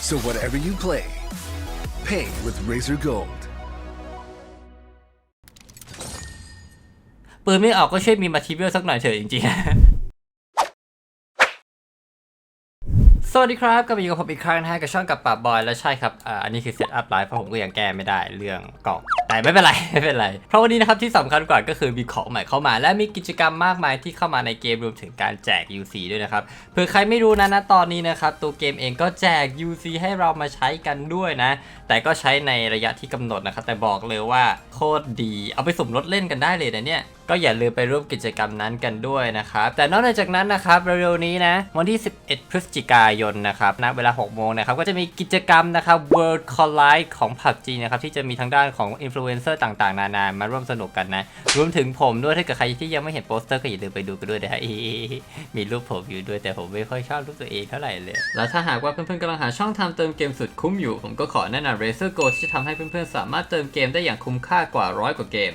So whatever you play, pay with Razor Gold. ปืนไม่ออกก็ช่วยมีมาทีเรียลสักหน่อยเถอะจริงๆ สวัสดีครับกลับมาอยู่กับผมอีกครั้งนะฮะกับช่องกับป่าบอยและใช่ครับอ่าอันนี้คือเซตอัพไลฟ์เพราะผมก็ยังแก้ไม่ได้เรื่องกล่องแต่ไม่เป็นไรไม่เป็นไร เพราะวันนี้นะครับที่สำคัญกว่าก็คือมีของใหม่เข้ามา และมีกิจกรรมมากมายที่เข้ามาในเกมรวมถึงการแจก UC ด้วยนะครับเผื่อใครไม่รู้นะนะตอนนี้นะครับตัวเกมเองก็แจก UC ให้เรามาใช้กันด้วยนะ แต่ก็ใช้ในระยะที่กำหนดนะครับแต่บอกเลยว่าโคตรดีเอาไปสมรถเล่นกันได้เลยนะเนี่ย ก็อย่าลืมไปร่วมกิจกรรมนั้นกันด้วยนะครับ แต่นอกจากนั้นนะครับเร็วๆนี้นะ วันที่ 11 พฤศจิกายนนะครับณเวลา 6 โมงนะครับ ก็จะมีกิจกรรมนะครับ World Collide ของ PUBG นะครับ ที่จะมีทางด้านของอินฟลูเอนเซอร์ต่างๆ นานา มาร่วมสนุกกันนะ รวมถึงผมด้วย ถ้าเกิดใครที่ยังไม่เห็นโปสเตอร์ก็อย่าลืมไปดูกันด้วยนะฮะมีรูปผมอยู่ด้วย แต่ผมไม่ค่อยชอบรูปตัวเองเท่าไหร่เลย แล้วถ้าหากว่าเพื่อนๆกำลังหาช่องทำเติมเกมสุดคุ้มอยู่ ผมก็ขอแนะนำ Razer Go ที่จะทำให้เพื่อนๆสามารถเติมเกมได้อย่างคุ้มค่ากว่าร้อยกว่าเกม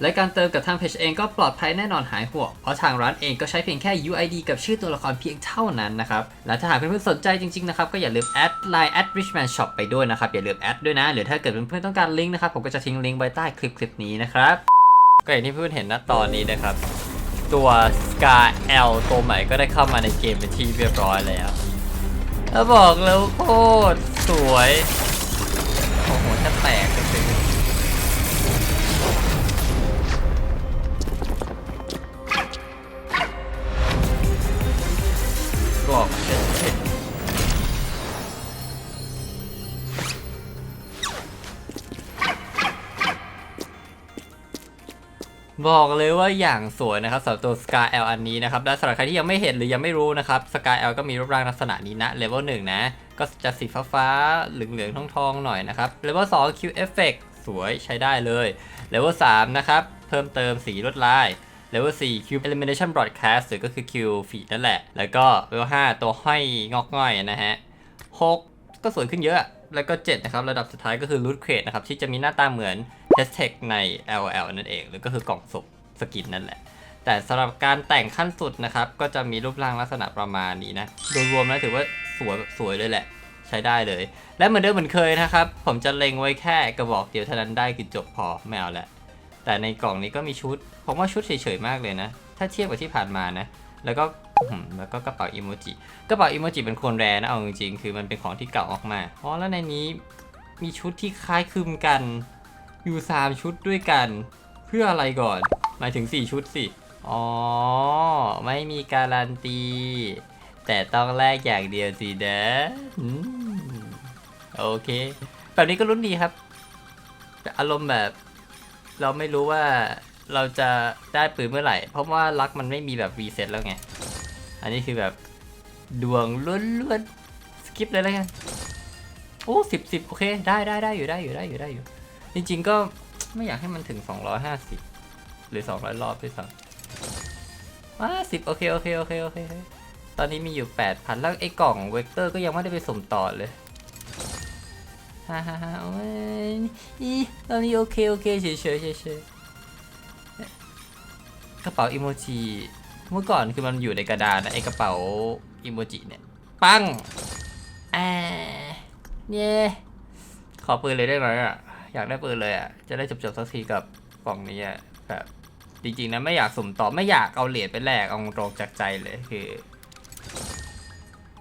และการเติมกับทางเพจเองก็ปลอดภัยแน่นอนหายห่วง เพราะทางร้านเองก็ใช้เพียงแค่ UID กับชื่อตัวละครเพียงเท่านั้นนะครับ และถ้าหากเพื่อนๆสนใจจริงๆนะครับก็อย่าลืมแอดไลน์ at richman shop ไปด้วยนะครับ อย่าลืมแอดด้วยนะ หรือถ้าเกิดเพื่อนๆต้องการลิงก์นะครับผมก็จะทิ้งลิงก์ไว้ใต้คลิปคลิปนี้นะครับก็อย่างที่เพื่อนเห็นนะตอนนี้นะครับ ตัว Scar L ตัวใหม่ก็ได้เข้ามาในเกมเป็นที่เรียบร้อยแล้วแล้วบอกแล้วโคตรสวยโอ้โหแทบแตกเลย บอกเลยว่าอย่างสวยนะครับสำหรับตัว Scar L อันนี้นะครับ และสำหรับใครที่ยังไม่เห็นหรือยังไม่รู้นะครับ Scar L ก็มีรูปร่างลักษณะนี้นะเลเวล1นะ ก็จะสีฟ้าๆเหลืองๆทองๆหน่อยนะครับเลเวลสอง Q Effect สวยใช้ได้เลยเลเวล3นะครับ เพิ่มเติมสีลวดลายเลเวล4 Q Elimination Broadcast หรือก็คือ Q ฟีดนั่นแหละ แล้วก็เลเวล5ตัวห้อยงอกง่อยนะฮะ 6 ก็สวยขึ้นเยอะ แล้วก็ 7 นะครับ ระดับสุดท้ายก็คือ Loot Crate นะครับ ที่จะมีหน้าตาเหมือน Hashtag ใน LL นั่นเอง หรือก็คือกล่องศพสกินนั่นแหละ แต่สำหรับการแต่งขั้นสุดนะครับ ก็จะมีรูปร่างลักษณะประมาณนี้นะ โดยรวมแล้วถือว่าสวยสวยเลยแหละ ใช้ได้เลย และเหมือนเดิมเหมือนเคยนะครับ ผมจะเล็งไว้แค่กระบอกเดียวเท่านั้นได้คือจบพอไม่เอาละแต่ในกล่องนี้ก็มีชุด ผมว่าชุดเฉยๆมากเลยนะ ถ้าเทียบกับที่ผ่านมานะ แล้วก็แล้วก็กระเป๋าอิโมจิ กระเป๋าอิโมจิเป็นคนแรนะเอาจริงๆ คือมันเป็นของที่เก่ามากๆอ๋อแล้วในนี้มีชุดที่คล้ายคลึงกัน อยู่3ชุดด้วยกัน เพื่ออะไรก่อน หมายถึง4ชุดสิ อ๋อ ไม่มีการันตี แต่ต้องแลกอย่างเดียวสิเด้ออืมโอเค แบบนี้ก็รุ่นดีครับ อารมณ์แบบ เราไม่รู้ว่าเราจะได้ปืนเมื่อไหร่ เพราะว่าลักมันไม่มีแบบรีเซ็ตแล้วไง อันนี้คือแบบดวงล้วนๆสกิปเลยแล้วกันโอ้สิบสิบโอเค ได้ได้ได้อยู่ได้อยู่ได้อยู่ได้อยู่ จริงๆก็ไม่อยากให้มันถึง 250 หรือ 200 รอบด้วยซ้ำว้าสิบโอเคโอเคโอเคโอเค ตอนนี้มีอยู่ 8,000 แล้วไอ้กล่องเวกเตอร์ก็ยังไม่ได้ไปส่งต่อเลยฮ่าฮ่าฮ่าโอ้ยอีตอนนี้โอเคโอเคเฉยเฉยเฉยเฉยกระเป๋าอิโมจิเมื่อก่อนคือมันอยู่ในกระดานนะไอ้กระเป๋าอิโมจิเนี่ย ปังแอเย่ขอปืนเลยได้ไหมอะ อยากได้ปืนเลยอะ จะได้จบๆสักทีกับกล่องนี้อะแบบจริงๆนะไม่อยากสุ่มต่อไม่อยากเอาเหรียญไปแลกเอาตรงจากใจเลยคือ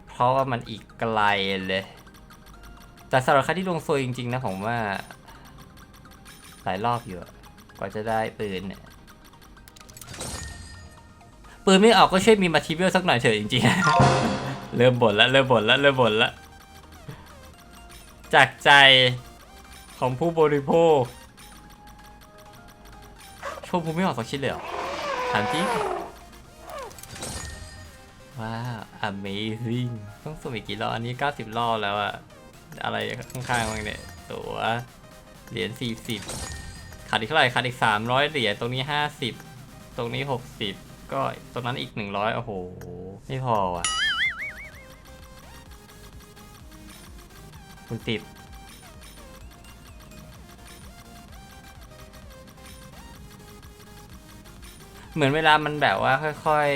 เพราะว่ามันอีกไกลเลย แต่สำหรับใครที่ดวงซยจริง ๆ นะผมว่า หลายรอบอยู่กว่าจะได้ปืนเนี่ยปืนไม่ออกก็ช่วยมีมาทีเรียลสักหน่อยเถอะจริงๆ เริ่มบ่นแล้วเริ่มบ่นแล้วเริ่มบ่นแล้วจากใจ ของผู้บริโภคชมพูไม่ออกสักชิ้นเลยเหรอถามจริงว้าว amazing ต้องสุ่มอีกกี่รอบ อันนี้ 90 รอบแล้วอะอะไรข้างๆมันเนี่ย ตัวเหรียญ 40 ขาดอีกเท่าไหร่ ขาดอีก 300 เหรียญ ตรงนี้ 50 ตรงนี้ 60 ก็ตรงนั้นอีก 100 โอ้โห ไม่พอว่ะคุณสิบ เหมือนเวลามันแบบว่าค่อย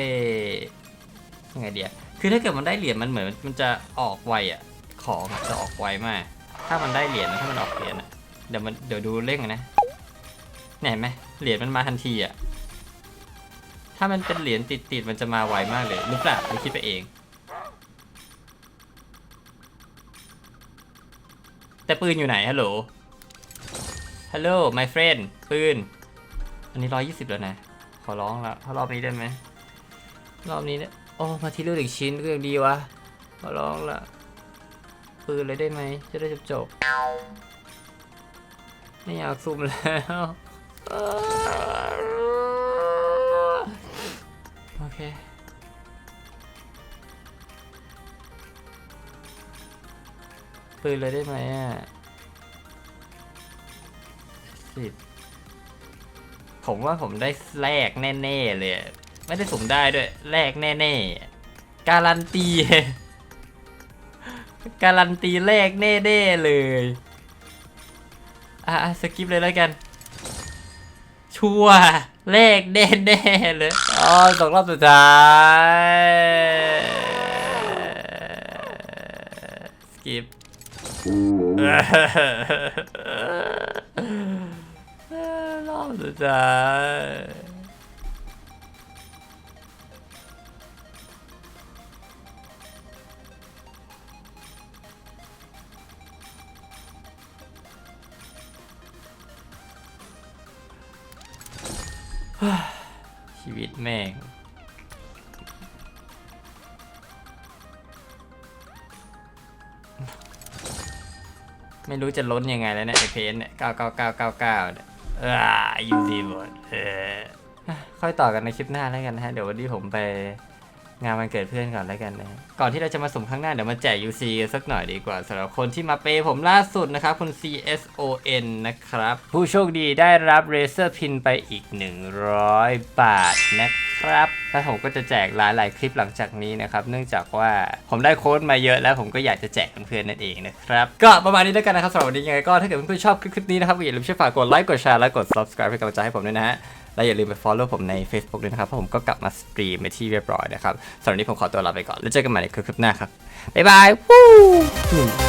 ๆยังไงเดียคือถ้าเกิดมันได้เหรียญมันเหมือนมันจะออกไวอะของจะออกไวมาก ถ้ามันได้เหรียญนะถ้ามันออกเหรียญอะเดี๋ยวมันเดี๋ยวดูเร่งนะเนี่เห็นไหมเหรียญมันมาทันทีอะถ้ามันเป็นเหรียญติดๆมันจะมาไวมากเลยหรือเปล่าหรือคิดไปเอง แต่ปืนอยู่ไหนฮัลโหลฮัลโหล my friend ปืน อันนี้ร้อยยี่สิบแล้วนะ ขอร้องละถ้ารอบนี้ได้ไหมรอบนี้เนี่ยโอ้มาทีเลือกอีกชิ้นก็ยังดีวะขอร้องละปืนเลยได้ไหมจะได้จบจบไม่อยากซุ่มแล้วโอเคปืนเลยได้ไหมอะสิบ ผมว่าผมได้แลกแน่ๆเลยอะไม่ได้สุ่มได้ด้วยแลกแน่ๆ การันตี การันตีแลกแน่ๆเลยอะอะสกิปเลยแล้วกัน ชัวร์แลกแน่ๆเลยอ๋อสองรอบสุดท้าย สกิปรอบ สุดท้ายชีวิตแม่งไม่รู้จะล้นยังไงแล้วเนี่ยไอเพนเนี่ยเก้าเก้าเก้าเก้าเก้าเนี่ย อ่ายูซีหมดเออค่อยต่อกันในคลิปหน้าแล้วกันนะฮะ เดี๋ยววันนี้ผมไป งานวันเกิดเพื่อนก่อนแล้วกันนะก่อนที่เราจะมาสุ่มข้างหน้าเดี๋ยวมาแจก UC กันสักหน่อยดีกว่าสำหรับคนที่มาเปย์ผมล่าสุดนะครับ คุณ CSON นะครับ ผู้โชคดีได้รับ Razer Pin ไปอีก 100 บาทนะครับแล้วผมก็จะแจกหลายๆคลิปหลังจากนี้นะครับ เนื่องจากว่าผมได้โค้ดมาเยอะแล้วผมก็อยากจะแจกเพื่อนๆนั่นเองนะครับ ก็ประมาณนี้แล้วกันนะครับสำหรับวันนี้ยังไงก็ถ้าเกิดเพื่อนๆชอบคลิปนี้นะครับอย่าลืมช่วยฝากกดไลค์กดแชร์และกด subscribe เป็นกำลังใจให้ผมด้วยนะฮะ และอย่าลืมไป follow ผมใน Facebook ด้วยนะครับเพราะผมก็กลับมาสตรีมไปที่เรียบร้อยนะครับสำหรับวันนี้ผมขอตัวลาไปก่อนแล้วเจอกันใหม่ในคลิปหน้าครับบ๊ายบายวู้